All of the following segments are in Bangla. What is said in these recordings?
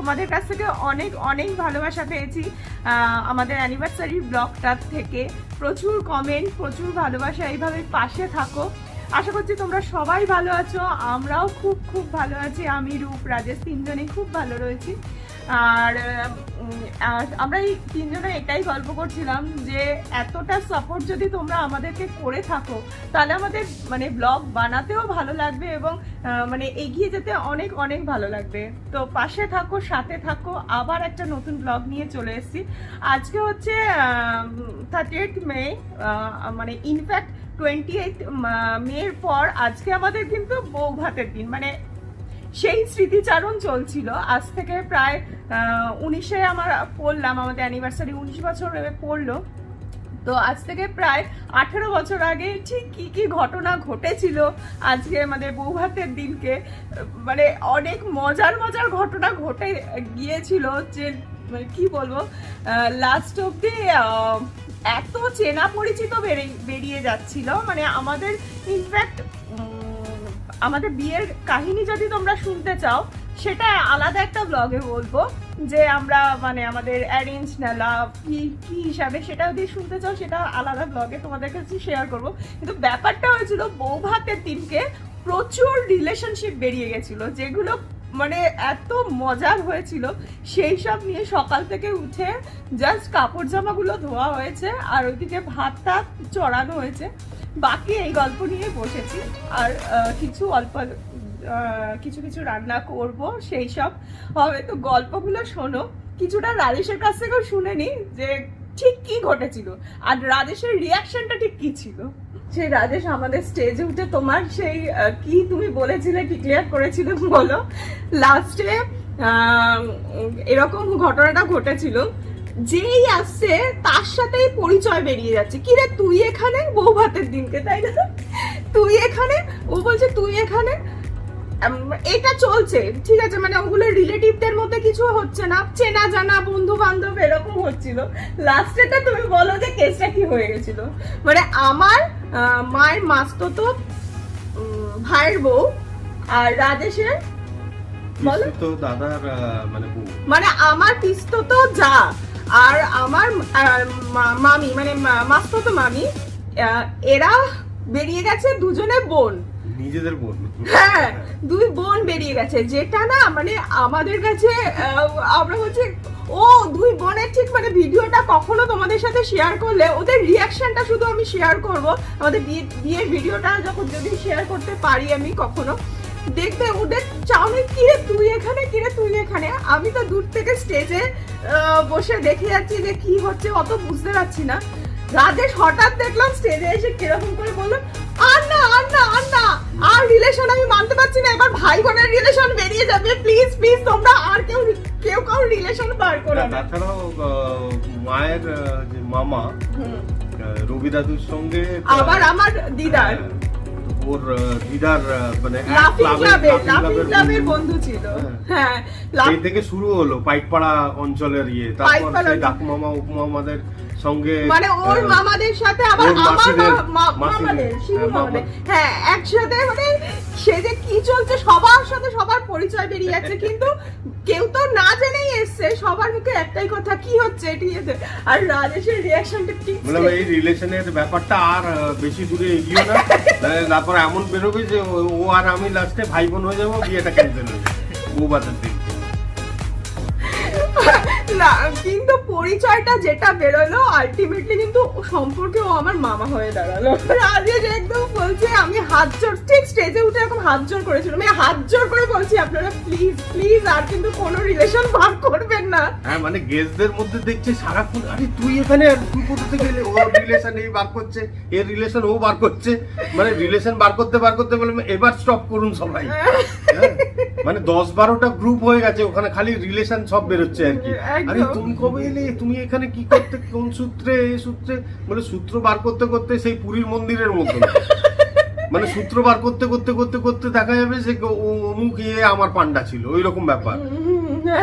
তোমাদের কাছ থেকে অনেক অনেক ভালোবাসা পেয়েছি। আমাদের অ্যানিভার্সারি ব্লগটার থেকে প্রচুর কমেন্ট প্রচুর ভালোবাসা এইভাবে পাশে থাকো। আশা করছি তোমরা সবাই ভালো আছো। আমরাও খুব খুব ভালো আছি। আমি রূপ, রাজেশ তিনজনেই খুব ভালো রয়েছি। আর আমরা এই তিনজনে এটাই গল্প করছিলাম যে এতটা সাপোর্ট যদি তোমরা আমাদেরকে করে থাকো, তাহলে আমাদের মানে ব্লগ বানাতেও ভালো লাগবে এবং মানে এগিয়ে যেতে অনেক অনেক ভালো লাগবে। তো পাশে থাকো, সাথে থাকো, আবার একটা নতুন ব্লগ নিয়ে চলে এসেছি। আজকে হচ্ছে থার্টি এইট মে মানে ইনফ্যাক্ট টোয়েন্টি এইট মের পর আজকে আমাদের কিন্তু বউ ভাতের দিন মানে সেই স্মৃতিচারণ চলছিল। আজ থেকে প্রায় উনিশে আমার পড়লাম, আমাদের অ্যানিভার্সারি উনিশ বছর পড়ল। তো আজ থেকে প্রায় আঠেরো বছর আগে ঠিক কি কি ঘটনা ঘটেছিল আজকে আমাদের বৌভাতের দিনকে মানে অনেক মজার মজার ঘটনা ঘটে গিয়েছিল যে মানে কি বলব লাস্ট অব্দি এত চেনা পরিচিত বেরিয়ে যাচ্ছিল। মানে আমাদের ইনফ্যাক্ট আমাদের বিয়ের কাহিনী যদি তোমরা শুনতে চাও, সেটা আলাদা একটা ব্লগে বলব, যে আমরা মানে আমাদের অ্যারেঞ্জ না লাভ কি কি হিসাবে সেটা যদি শুনতে চাও, সেটা আলাদা ব্লগে তোমাদের কাছে শেয়ার করব। কিন্তু ব্যাপারটা হয়েছিল, বৌভাতের দিনকে প্রচুর রিলেশনশিপ বেরিয়ে গেছিল, যেগুলো মানে এত মজার হয়েছিল। সেই সব নিয়ে সকাল থেকে উঠে জাস্ট কাপড় জামাগুলো ধোয়া হয়েছে আর ওইদিকে ভাত টাত চড়ানো হয়েছে। বাকি এই গল্প নিয়ে বসেছি। আর কিছু অল্প কিছু কিছু রান্না করব, সেই সব। হবে তো গল্পগুলো শোনো, কিছুটা রাজেশের কাছ থেকেও শুনে নি যে ঠিক কি ঘটেছিল। আর রাজেশের রিয়াকশনটা ঠিক কি ছিল? সেই রাজেশ আমাদের স্টেজে উঠে তোমার সেই কি তুমি বলেছিলে কি ক্লিয়ার করেছিলে বলো? লাস্টে এরকম ঘটনাটা ঘটেছিল, যেই আসছে তার সাথেই পরিচয় বেরিয়ে যাচ্ছে। কি রে, তুই এখানে? বউ ভাতের দিনকে, তাই না? তুই এখানে? ও বলছে, তুই এখানে? এটা চলছে, ঠিক আছে? মানে ওগুলো রিলেটিভদের মধ্যে কিছু হচ্ছে না। চেনা জানা বন্ধু বান্ধব এরকম হচ্ছিল। লাস্টেটা তুমি বলো যে কেসটা কি হয়ে গেছিল। মানে আমার মায়ের মাস্ততো তো ভাইয়ের বউ আর রাজেশের তো দাদার মানে বউ। মানে আমার পিস্তো তো যা আর আমার মামি মানে মা- মাস্ততো মামি এরা বেরিয়ে গেছে দুজনে বোন। নিজেদের বোন। হ্যাঁ দুই বোন বেরিয়ে গেছে। যেটা না মানে আমাদের কাছে আমরা হচ্ছে ও, দুই বোনের ঠিক মানে ভিডিওটা কখনো তোমাদের সাথে শেয়ার করলে, ওদের রিয়াকশনটা শুধু আমি শেয়ার করব। আমাদের বিয়ে, বিয়ের ভিডিওটা যখন যদি শেয়ার করতে পারি আমি কখনো, দেখবে ওদের চাউনি কিরে তুই এখানে কিরে তুই এখানে? আমি তো দূর থেকে স্টেজে বসে দেখে যাচ্ছি যে কি হচ্ছে, অত বুঝতে পারছি না। রাজেশ হঠাৎ দেখলাম স্টেজে এসে কীরকম করে বলল আর না আর না আর না আর রিলেশন আমি মানতে পারছি না, এবার ভাই বোনের রিলেশন বেরিয়ে যাবে প্লিজ প্লিজ তোমরা আর কেউ কেউ কারও রিলেশন বার করে না তাছাড়াও মায়ের যে মামা রবি দাদুর সঙ্গে আবার আমার দিদার। হ্যাঁ, ওর দিদার মানে ক্লাবের- বন্ধু। ছিল। হ্যাঁ। সেই থেকে শুরু হলো পাইকপাড়া অঞ্চলের ইয়ে। তারপর পাইকপাড়া ডাকু মামা উপমামাদের সঙ্গে মানে ওর মামাদের সাথে আবার আমার মামাদের হ্যাঁ, মামা। মামাদের। হ্যাঁ একসাথে মানে সে যে কি চলছে সবার সাথে সবার পরিচয় বেরিয়ে যাচ্ছে কিন্তু কেউ তো না জেনেই এসছে সবার মুখে একটাই কথা কি হচ্ছে এটি আর রাজেশের রিয়াকশনটা ঠিক বললাম এই রিলেশনের ব্যাপারটা আর বেশি দূরে এগিয়ে না। নাহলে তারপর এমন বেরোবে যে ও- আর আমি লাস্টে ভাই বোন হয়ে যাব বিয়েটা ক্যান্সেল হয়ে যাবে। বউ দিন। না কিন্তু পরিচয়টা যেটা বেরোলো আলটিমেটলি কিন্তু সম্পর্কে ও আমার মামা হয়ে দাঁড়াল একদম বলছে আমি হাত জোর ঠিক স্টেজে উঠে হাত জোর করেছিল আমি হাত জোর করে বলছি আপনারা প্লিজ প্লিজ আর কিন্তু কোনো রিলেশন ভাগ করবেন না হ্যাঁ মানে গেস্টদের মধ্যে দেখছে সারাক্ষণ আরে তুই এখানে আর তুই কোথা থেকে এলি? ও রিলেশন এই বার করছে এর রিলেশন ও বার করছে মানে রিলেশন বার করতে বার করতে বললাম এবার স্টপ করুন সবাই হ্যাঁ? মানে দশ বারোটা গ্রুপ হয়ে গেছে ওখানে খালি রিলেশন সব বেরোচ্ছে আর কি একদম। আরে তুমি কবে এলে? তুমি এখানে কি করতে? কোন সূত্রে? এই সূত্রে? মানে সূত্র বার করতে করতে সেই পুরীর মন্দিরের মতো মানে সূত্র বার করতে করতে করতে করতে দেখা যাবে যে অমুক ইয়ে আমার পান্ডা ছিল। ওই রকম ব্যাপার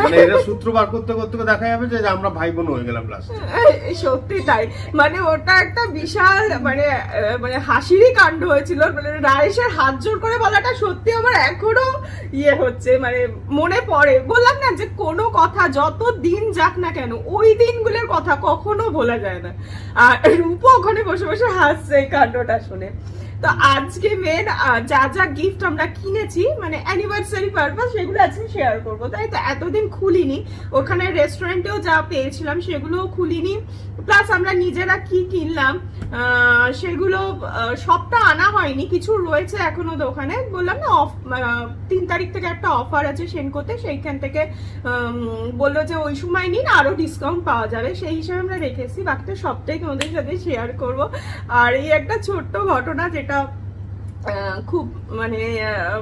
মানে এরা সূত্র বার করতে করতে দেখা যাবে যে আমরা ভাই বোন হয়ে গেলাম লাস্ট সত্যি তাই। মানে ওটা একটা বিশাল মানে মানে হাসিরই কাণ্ড হয়েছিল। মানে রায়েশের হাত জোর করে বলাটা সত্যি আমার এখনও ইয়ে হচ্ছে মানে মনে পড়ে। বললাম না যে কোনো কথা, যত দিন যাক না কেন, ওই দিনগুলোর কথা কখনো ভোলা যায় না। আর রূপ ওখানে বসে বসে হাসছে এই কাণ্ডটা শুনে। তো আজকে মেন যা যা গিফট আমরা কিনেছি মানে অ্যানিভার্সারি পারপাস সেগুলো আজকে শেয়ার করব। তাই তো, এতদিন খুলিনি। ওখানে রেস্টুরেন্টেও যা পেয়েছিলাম সেগুলোও খুলিনি। প্লাস আমরা নিজেরা কি কিনলাম সেগুলো সবটা আনা হয়নি। কিছু রয়েছে এখনও দোকানে। বললাম না, অফ তিন তারিখ থেকে একটা অফার আছে সেনকোতে। সেইখান থেকে বলল যে ওই সময় নিন আরও ডিসকাউন্ট পাওয়া যাবে। সেই হিসাবে আমরা রেখেছি। বাকিটা সবটাই তোমাদের সাথে শেয়ার করব। আর এই একটা ছোট্ট ঘটনা যেটা আহ, খুব মানে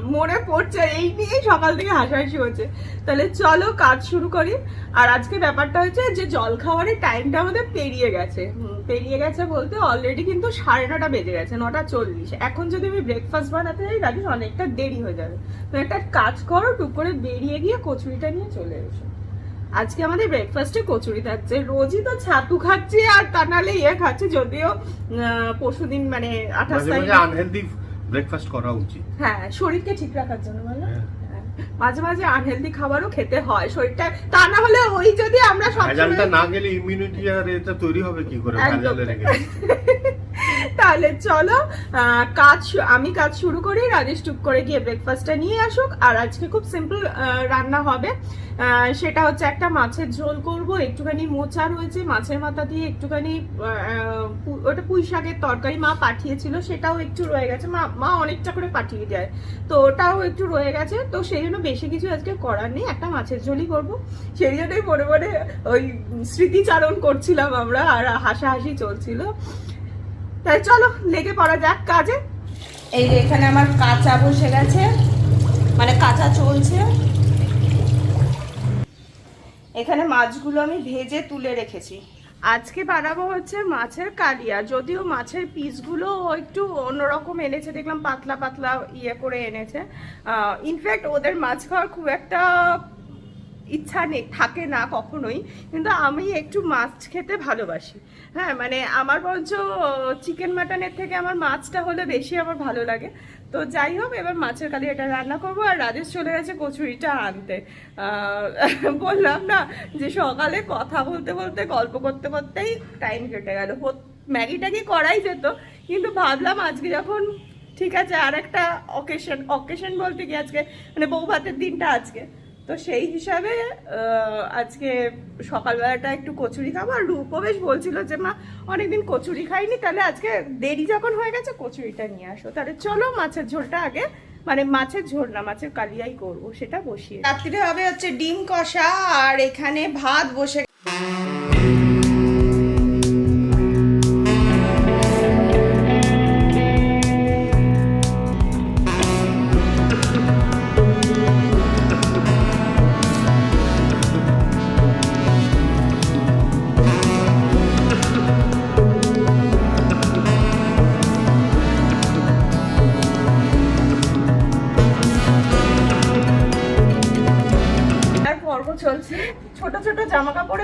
মনে পড়ছে এই নিয়েই সকাল থেকে হাসাহাসি হচ্ছে। তাহলে চলো কাজ শুরু করি। আর আজকে ব্যাপারটা হচ্ছে যে জল খাওয়ারের টাইমটা আমাদের পেরিয়ে গেছে। পেরিয়ে গেছে বলতে অলরেডি কিন্তু সাড়ে নটা বেজে গেছে নটা চল্লিশ। এখন যদি আমি ব্রেকফাস্ট বানাতে যাই তাহলে অনেকটা দেরি হয়ে যাবে। তো একটা কাজ করো টুক করে বেরিয়ে গিয়ে কচুরিটা নিয়ে চলে এসো। আজকে আমাদের ব্রেকফাস্টে কচুরি থাকছে। রোজই তো ছাতু খাচ্ছি আর তা নাহলে ইয়ে খাচ্ছি যদিও পরশু দিন মানে আঠাশ তারিখ ব্রেকফাস্ট করা উচিত। হ্যাঁ শরীরকে ঠিক রাখার জন্য বলো। হ্যাঁ। হ্যাঁ। মাঝে মাঝে আনহেলদি খাবারও খেতে হয় শরীরটা। তা না হলে ওই যদি আমরা সবসময় না গেলে ইমিউনিটি আর এটা তৈরি হবে কি করে? তাহলে চলো কাজ আমি কাজ শুরু করি, রাজেশ টুক করে গিয়ে ব্রেকফাস্টটা নিয়ে আসুক। আর আজকে খুব সিম্পল রান্না হবে। সেটা হচ্ছে একটা মাছের ঝোল করব, একটুখানি মোচা রয়েছে, মাছের মাথা দিয়ে একটুখানি ওটা পুঁই শাকের তরকারি মা পাঠিয়েছিল, সেটাও একটু রয়ে গেছে। মা মা অনেকটা করে পাঠিয়ে যায় তো ওটাও একটু রয়ে গেছে। তো সেই জন্য বেশি কিছু আজকে করার নেই, একটা মাছের ঝোলই করব। সেই জন্যই মনে মনে ওই স্মৃতিচারণ করছিলাম আমরা, আর হাসাহাসি চলছিল। তাই চলো লেগে পড়া যাক কাজে। এই যে এখানে আমার কাঁচা বসে গেছে মানে কাঁচা চলছে। এখানে মাছগুলো আমি ভেজে তুলে রেখেছি। আজকে বানাবো হচ্ছে মাছের কালিয়া যদিও মাছের পিসগুলো একটু অন্যরকম এনেছে দেখলাম পাতলা পাতলা ইয়ে করে এনেছে। ইনফ্যাক্ট ওদের মাছ খাওয়ার খুব একটা ইচ্ছা নেই, থাকে না কখনোই, কিন্তু আমি একটু মাছ খেতে ভালোবাসি। হ্যাঁ মানে আমার বরঞ্চ চিকেন মাটনের থেকে আমার মাছটা হলে বেশি আমার ভালো লাগে। তো যাই হোক, এবার মাছের কালি এটা রান্না করব, আর রাজেশ চলে গেছে কচুরিটা আনতে। বললাম না যে সকালে কথা বলতে বলতে, গল্প করতে করতেই টাইম কেটে গেল। ম্যাগি ট্যাগি করাই যেত? কিন্তু ভাবলাম আজকে যখন, ঠিক আছে, আর একটা অকেশন অকেশন বলতে কি আজকে? মানে বউ ভাতের দিনটা আজকে। তো সেই হিসাবে আজকে সকালবেলাটা একটু কচুরি খাব। আর রূপবেশ বলছিল যে, মা, অনেকদিন কচুরি খাইনি, তাহলে আজকে দেরি যখন হয়ে গেছে, কচুরিটা নিয়ে আসো। তাহলে চলো মাছের ঝোলটা আগে মানে মাছের ঝোল না, মাছের কালিয়াই করব, সেটা বসিয়ে রাত্রিরে হবে হচ্ছে ডিম কষা, আর এখানে ভাত বসে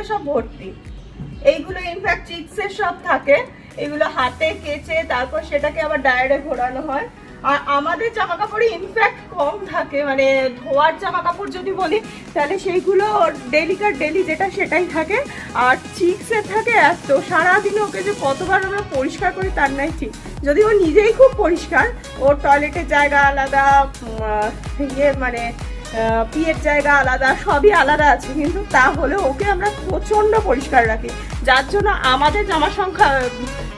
জামা সব ভর্তি। এইগুলো ইনফ্যাক্ট চিক্সের সব থাকে। এগুলো হাতে কেচে তারপর সেটাকে আবার ডায়ারে ঘোরানো হয়। আর আমাদের জামা কাপড়ে ইনফ্যাক্ট কম থাকে। মানে ধোয়ার জামা কাপড় যদি বলি, তাহলে সেইগুলো ডেলিকার ডেলি যেটা সেটাই থাকে। আর চিক্সের থাকে এত, সারাদিনে ওকে যে কতবার আমরা পরিষ্কার করি তার নাই ঠিক। যদি ও নিজেই খুব পরিষ্কার, ওর টয়লেটের জায়গা আলাদা ইয়ে মানে পিয়ের জায়গা আলাদা, সবই আলাদা আছে, কিন্তু তাহলে ওকে আমরা প্রচণ্ড পরিষ্কার রাখি। যার জন্য আমাদের জামা সংখ্যা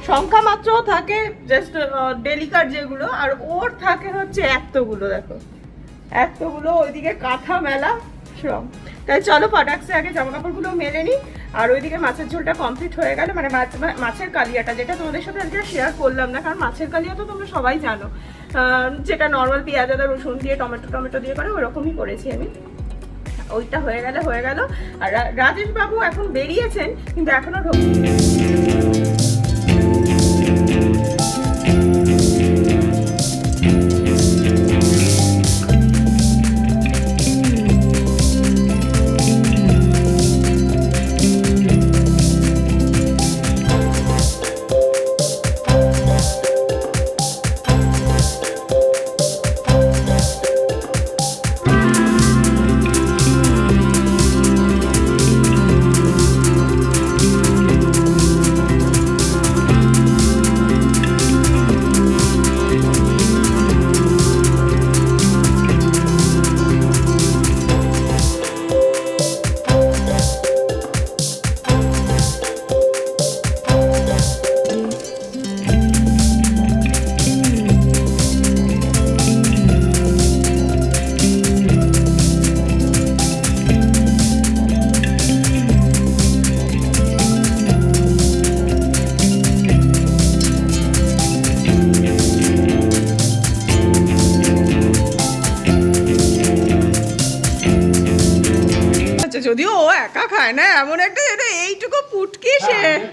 সংখ্যা মাত্র থাকে জাস্ট ডেলিকার যেগুলো, আর ওর থাকে হচ্ছে এতগুলো, দেখো। এতগুলো ওইদিকে কাঁথা মেলা সব তাই চলো পাটাক্সে আগে জামা কাপড়গুলো মেলে নিই। আর ওইদিকে মাছের ঝোলটা কমপ্লিট হয়ে গেল। মানে মাছ মাছের কালিয়াটা যেটা তোমাদের সাথে আজকে শেয়ার করলাম না, কারণ মাছের কালিয়া তো তোমরা সবাই জানো। যেটা নর্মাল পেঁয়াজ, আদা, রসুন দিয়ে, টমেটো টমেটো দিয়ে করে ওরকমই করেছি আমি। ওইটা হয়ে গেলে, হয়ে গেল। আর রাজেশ বাবু এখন বেরিয়েছেন, কিন্তু এখনও ঢোক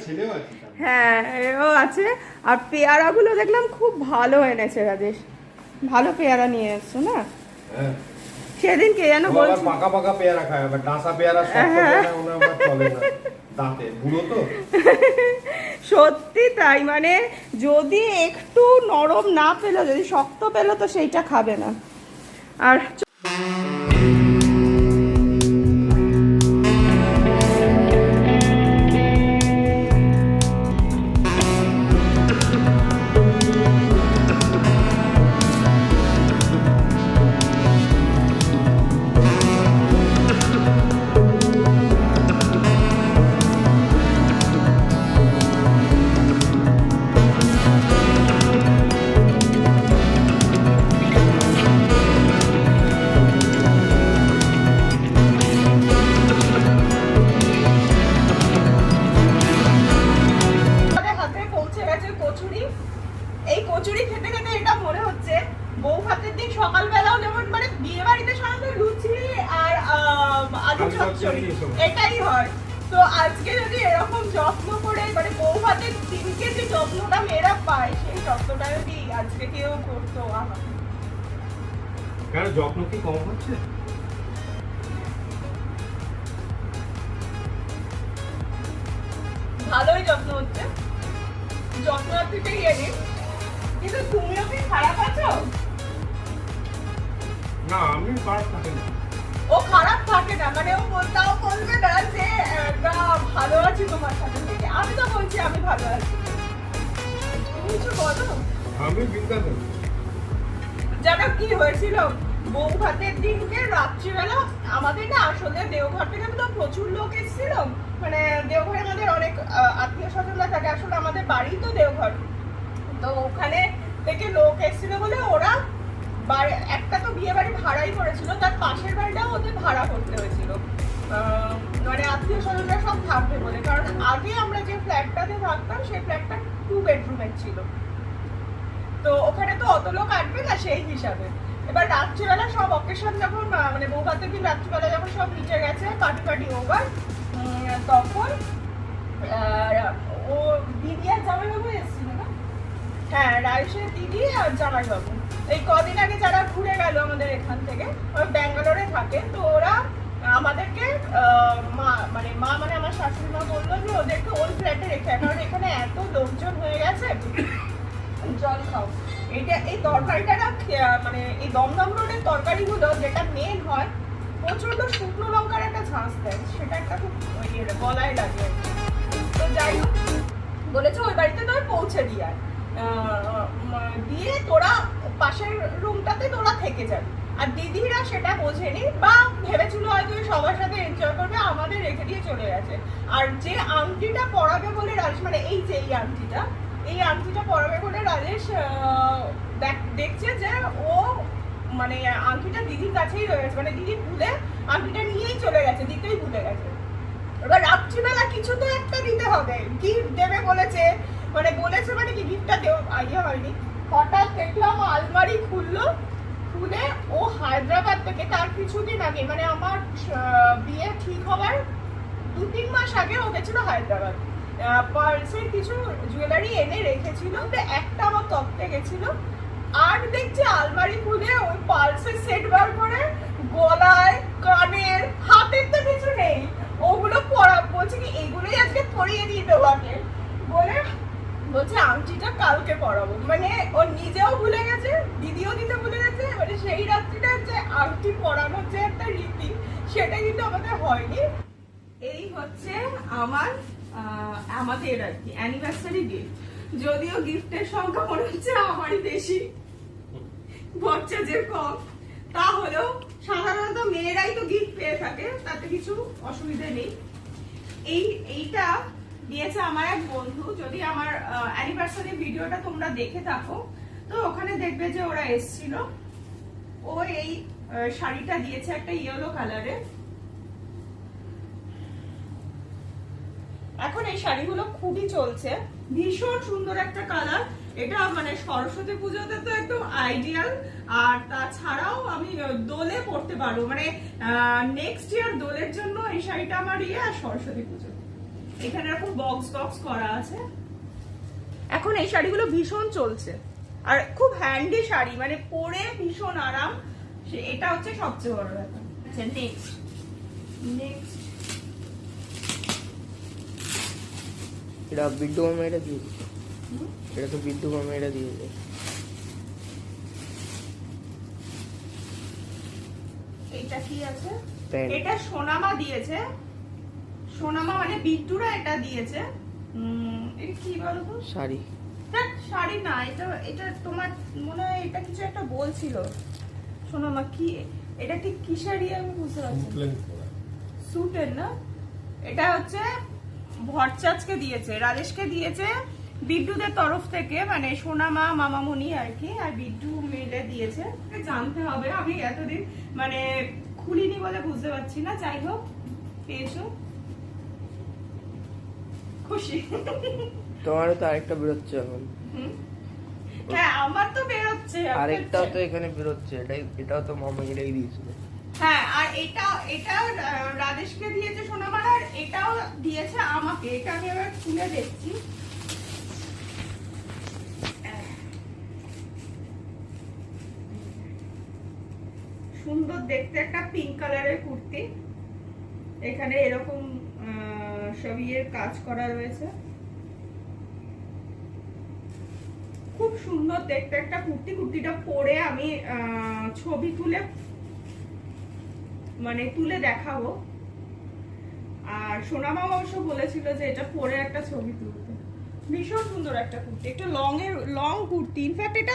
হ্যাঁ, হ্যাঁ এও আছে। আর পেয়ারাগুলো দেখলাম খুব ভালো এনেছে রাজেশ। ভালো পেয়ারা নিয়ে এসছো না? হ্যাঁ। সেদিন কে যেন ও পাকা পাকা পেয়ারা খায় আবার ডাঁসা পেয়ারা শক্ত হ্যাঁ। পেয়ারা চলে না। দাঁতে। বুড়ো তো? সত্যি তাই মানে যদি একটু নরম না পেল যদি শক্ত পেল তো সেইটা খাবে না। আর ভালোই যত্ন হচ্ছে। যত্ন থেকে এনে কিন্তু তুমিও কি খারাপ আছো? না আমি খারাপ থাকে না। ও খারাপ থাকে না মানে ও বল- তাও বলবে না যে না ভালো আছি তোমার সাথে থেকে। আমি তো বলছি আমি ভালো আছি। তুমি কিছু বলো? আমি বিন্দাস আছি। জানো কি হয়েছিল? বউ ভাতের দিনকে রাত্রিবেলা আমাদের না আসলে দেওঘর থেকে তো প্রচুর লোক এসেছিল মানে দেওঘরে আমাদের অনেক আত্মীয় স্বজনরা থাকে। আসলে আমাদের বাড়ি তো দেওঘর তো ওখানে থেকে লোক এসেছিল বলে ওরা একটা তো বিয়ে বাড়ি ভাড়াই করেছিল, তার পাশের বাড়িটাও ওদের ভাড়া করতে হয়েছিল। মানে আত্মীয় স্বজনরা সব থাকবে বলে, কারণ আগে আমরা যে ফ্ল্যাটটাতে থাকতাম, সেই ফ্ল্যাটটা টু বেডরুমের ছিল। তো ওখানে তো অত লোক আসবে না সেই হিসাবে। এবার রাত্রিবেলা সব অকেশন যখন মানে বৌভাতের দিন রাত্রিবেলা যখন সব নিচে গেছে পার্টি পার্টি ওভার তখন ও, দিদি আর জামাইবাবু এসেছিল না? হ্যাঁ রাইসের দিদি আর জামাইবাবু। এই কদিন আগে যারা ঘুরে গেল আমাদের এখান থেকে ওই ব্যাঙ্গালোরে থাকে, তো ওরা আমাদেরকে মা মানে মা মানে আমার শাশুড়ি মা বলল যে ওদেরকে ওই ফ্ল্যাটে রেখে কারণ এখানে এত লোকজন হয়ে গেছে, জল খাও। এটা এই তরকারিটা না মানে এই দমদম রোডের তরকারিগুলো যেটা মেন হয় প্রচণ্ড শুকনো লঙ্কার একটা ঝাঁস দেয় সেটা একটা খুব ইয়ে গলায় লাগে। তো যাই হোক, বলেছে ওই বাড়িতে তোর পৌঁছে দিয়ে। দিয়ে তোরা পাশের রুমটাতে তোরা থেকে যাবি আর দিদিরা সেটা বোঝেনি বা ভেবেছিল হয়তো সবার সাথে এনজয় করবে, আমাদের রেখে দিয়ে চলে গেছে আর যে আংটিটা পরাবে বলে রাজ মানে এই যে এই আংটিটা এই আংটিটা পরাবে বলে রাজেশ দেখ- দেখছে যে ও মানে আংটিটা দিদির কাছেই রয়ে গেছে মানে দিদি ভুলে আংটিটা নিয়েই চলে গেছে, দিতেই ভুলে গেছে। এবার রাত্রিবেলা কিছু তো একটা দিতে হবে গিফট দেবে বলেছে মানে বলেছে মানে কি গিফটটা দেওয়া ইয়ে হয়নি। হঠাৎ দেখলাম আলমারি খুললো, খুলে ও হায়দ্রাবাদ থেকে তার কিছুদিন আগে মানে আমার বিয়ে ঠিক হওয়ার দু তিন মাস আগে ও গেছিল হায়দ্রাবাদ। পার্সের কিছু জুয়েলারি এনে রেখেছিল। একটা আমার তপ্তে গেছিল। আর দেখছি আলমারি খুলে ওই পালসের সেট বার করে গলায়, কানের, হাতের তো কিছু নেই। ওগুলো পরা বলছে কি এইগুলোই আজকে পরিয়ে দিই তোমাকে বলে, বলছে, আংটিটা কালকে পরাবো। মানে ও নিজেও ভুলে গেছে, দিদিও দিতে ভুলে গেছে। মানে সেই রাত্রিটা যে আংটি পরানোর যে একটা রীতি, সেটা কিন্তু আমাদের হয়নি। এই হচ্ছে আমার আমাদের আর কি অ্যানিভার্সারি গিফট যদিও গিফটের সংখ্যা মনে হচ্ছে আমারই বেশি। বাচ্চাদের কম তাহলেও সাধারণত মেয়েরাই তো গিফট পেয়ে থাকে, তাতে কিছু অসুবিধা নেই। এই, এইটা দিয়েছে আমার এক বন্ধু, যদি আমার অ্যানিভার্সারি ভিডিওটা তোমরা দেখে থাকো, তো ওখানে দেখবে যে ওরা এসছিল। ও এই শাড়িটা দিয়েছে একটা ইয়েলো কালারে এখন এই শাড়িগুলো খুবই চলছে। ভীষণ সুন্দর একটা কালার। এটা মানে সরস্বতী পুজোতে তো একদম আইডিয়াল আর তাছাড়াও আমি দোলে পড়তে পারব। মানে নেক্সট ইয়ার দোলের জন্য এই শাড়িটা আমার ইয়ে আর সরস্বতী পুজো। এখানে এরকম বক্স বক্স করা আছে। এখন এই শাড়িগুলো ভীষণ চলছে। আর খুব হ্যান্ডি শাড়ি মানে পরে ভীষণ আরাম। এটা হচ্ছে সবচেয়ে বড় ব্যাপার। আচ্ছা নেক্সট নেক্সট এটা বিদ্যু মামা এটা দিয়ে দিছে। এটা তো বিদ্যু মামা এটা দিয়েছে এটা কি আছে? এটা সোনামা দিয়েছে। সোনামা মানে বিট্টুরা এটা দিয়েছে। উম, এটা কি বলতো? শাড়ি। শাড়ি না এটা এটা তোমার মনে হয় এটা কিছু একটা বলছিল। সোনামা কি এটা ঠিক কি শাড়ি আমি বুঝতে পারছি স্যুটের না? এটা হচ্ছে ভরচাজকে দিয়েছে রাজেশকে দিয়েছে বিদ্যুদের তরফ থেকে মানে সোনামা মামামণি আর কি আর বিদ্যু মিলে দিয়েছে। জানতে হবে আমি এতদিন মানে খুলিনি বলে বুঝতে পারছি না যাই হোক পেয়েছ। খুশি। তোমারও তো আরেকটা বেরোচ্ছে এখন। হ্যাঁ আমার তো বেরোচ্ছে আরেকটাও তো এখানে বেরোচ্ছে এটাই এটাও তো মামা এটাই দিয়েছিল। হ্যাঁ আর এটা এটা রাজেশকে দিয়েছে সোনামার আর এটাও দিয়েছে আমাকে। এটা আমি এবার খুলে দেখছি। সুন্দর দেখতে একটা পিঙ্ক কালারের কুর্তি। এখানে এরকম সব ইয়ের কাজ করা রয়েছে। খুব সুন্দর দেখতে একটা কুর্তি। কুর্তিটা পরে আমি ছবি তুলে মানে তুলে দেখাবো। আর সোনামা অবশ্য বলেছিল যে এটা পরে একটা ছবি তুলতে। ভীষণ সুন্দর একটা কুর্তি। একটু লং এর লং কুর্তি। ইনফ্যাক্ট এটা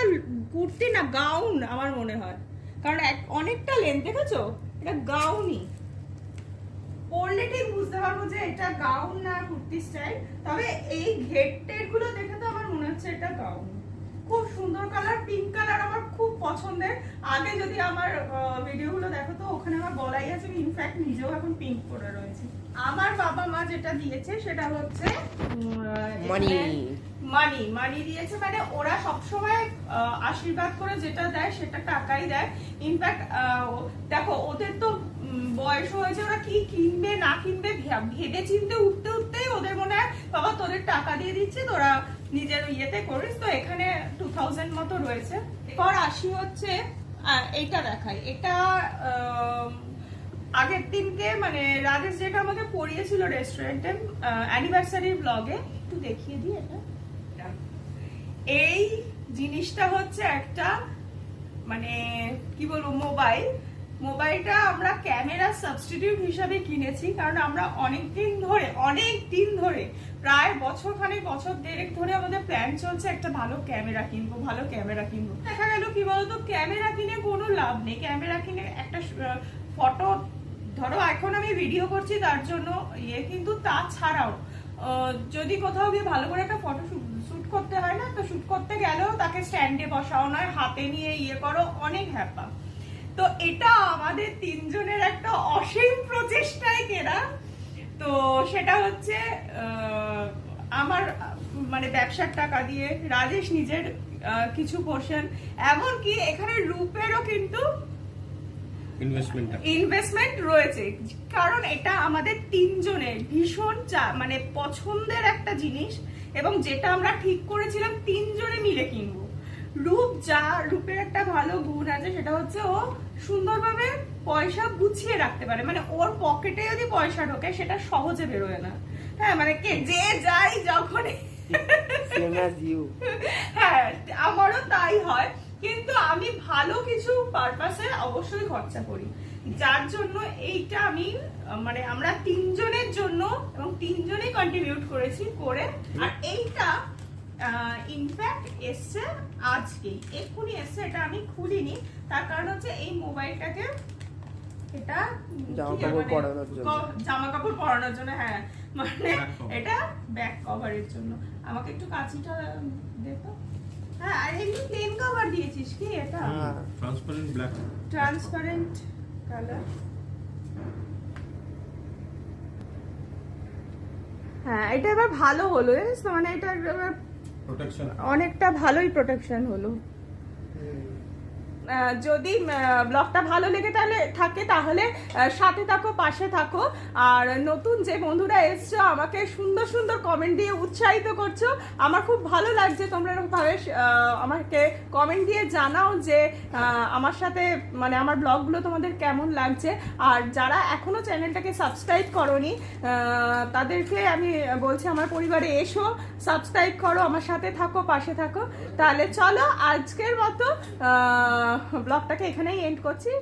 কুর্তি না গাউন আমার মনে হয়। কারণ এক- অনেকটা লেন্থ দেখেছ? এটা গাউনই পরলে ঠিক বুঝতে পারব যে এটা গাউন না কুর্তি স্টাইল তবে এই ঘেরটেরগুলো দেখে তো আমার মনে হচ্ছে এটা গাউন খুব সুন্দর কালার পিঙ্ক কালার আমার খুব পছন্দের। আগে যদি আমার ভিডিওগুলো দেখো তো ওখানে আমার বলাই আছে ইনফ্যাক্ট নিজেও এখন পিঙ্ক পরে রয়েছে। আমার বাবা মা যেটা দিয়েছে সেটা হচ্ছে মানি মানি মানি দিয়েছে মানে ওরা সবসময় আশীর্বাদ করে যেটা দেয় সেটা টাকাই দেয়। ইনফ্যাক্ট দেখো ওদের তো বয়স হয়েছে ওরা কি কিনবে না কিনবে ভেবে চিনতে উঠতে উঠতেই ওদের মনে হয় বাবা তোদের টাকা দিয়ে দিচ্ছে তোরা নিজের ইয়েতে করিস, তো এখানে টু থাউজেন্ড মতো রয়েছে। এরপর আসি হচ্ছে এইটা দেখাই। এটা আগের দিনকে মানে রাজেশ যেটা আমাকে পড়িয়েছিল রেস্টুরেন্টে অ্যানিভার্সারি ব্লগে একটু দেখিয়ে দিই এটা। এই জিনিসটা হচ্ছে একটা মানে কি বলব মোবাইল মোবাইলটা আমরা ক্যামেরা সাবস্টিটিউট হিসাবে কিনেছি, কারণ আমরা অনেক দিন ধরে অনেক দিন ধরে, প্রায় বছর খানেক, বছর দেড়েক ধরে আমাদের প্ল্যান চলছে একটা ভালো ক্যামেরা কিনবো, ভালো ক্যামেরা কিনবো। দেখা গেল কি বলতো, ক্যামেরা কিনে কোনো লাভ নেই। ক্যামেরা কিনে একটা ফটো ধরো এখন আমি ভিডিও করছি, তার জন্য ইয়ে কিন্তু তাছাড়াও যদি কোথাও গিয়ে ভালো করে একটা ফটো শুট করতে হয় না, তো শ্যুট করতে গেলেও তাকে স্ট্যান্ডে বসাও নয়, হাতে নিয়ে ইয়ে করো, অনেক হ্যাপা। তো এটা আমাদের তিনজনের একটা অসীম প্রচেষ্টায় কেনা। তো সেটা হচ্ছে আমার মানে ব্যবসার টাকা দিয়ে রাজেশ নিজের কিছু পোর্শন এমনকি এখানে রূপেরও কিন্তু ইনভেস্টমেন্ট রয়েছে। কারণ এটা আমাদের তিনজনের ভীষণ চা- মানে পছন্দের একটা জিনিস এবং যেটা আমরা ঠিক করেছিলাম তিনজনে মিলে কিনবো। রূপ যা রূপের একটা ভালো গুণ আছে সেটা হচ্ছে ও সুন্দরভাবে পয়সা গুছিয়ে রাখতে পারে। মানে ওর পকেটে যদি পয়সা ঢোকে সেটা সহজে বেরোয় না। হ্যাঁ মানে কে? যে যাই যখনই। ইউ হ্যাঁ আমারও তাই হয়। কিন্তু আমি ভালো কিছু পারপাসে অবশ্যই খরচা করি। যার জন্য এইটা আমি মানে আমরা তিনজনের জন্য এবং তিনজনেই কন্ট্রিবিউট করেছি করে। আর এইটা ইনফ্যাক্ট এসছে আজকেই এক্ষুনি এসছে এটা আমি খুলিনি। তার কারণ হচ্ছে এই মোবাইলটাকে এটা জামা কাপড় মানে পরানোর জন্য। ক- জামা কাপড় পরানোর জন্য হ্যাঁ। মানে এটা ব্যাক কভারের জন্য। আমাকে একটু কাঁচিটা দেখো হ্যাঁ আর এমনি প্লেন কভার দিয়েছিস কি এটা? হ্যাঁ ট্রান্সপারেন্ট ব্ল্যাক ট্রান্সপারেন্ট কালার হ্যাঁ এটা এবার ভালো হলো জানিস তো? মানে এটা এবার অনেকটা ভালোই প্রোটেকশন হলো। যদি ব্লগটা ভালো লেগে তাহলে, থাকে তাহলে সাথে থাকো, পাশে থাকো। আর নতুন যে বন্ধুরা এসছো, আমাকে সুন্দর সুন্দর কমেন্ট দিয়ে উৎসাহিত করছ। আমার খুব ভালো লাগছে তোমরা এরকমভাবে আমাকে কমেন্ট দিয়ে জানাও যে আমার সাথে মানে আমার ব্লগগুলো তোমাদের কেমন লাগছে। আর যারা এখনও চ্যানেলটাকে সাবস্ক্রাইব করনি তাদেরকে আমি বলছি, আমার পরিবারে এসো সাবস্ক্রাইব করো, আমার সাথে থাকো, পাশে থাকো। তাহলে চলো, আজকের মতো ব্লগটাকে এখানেই এন্ড করছি।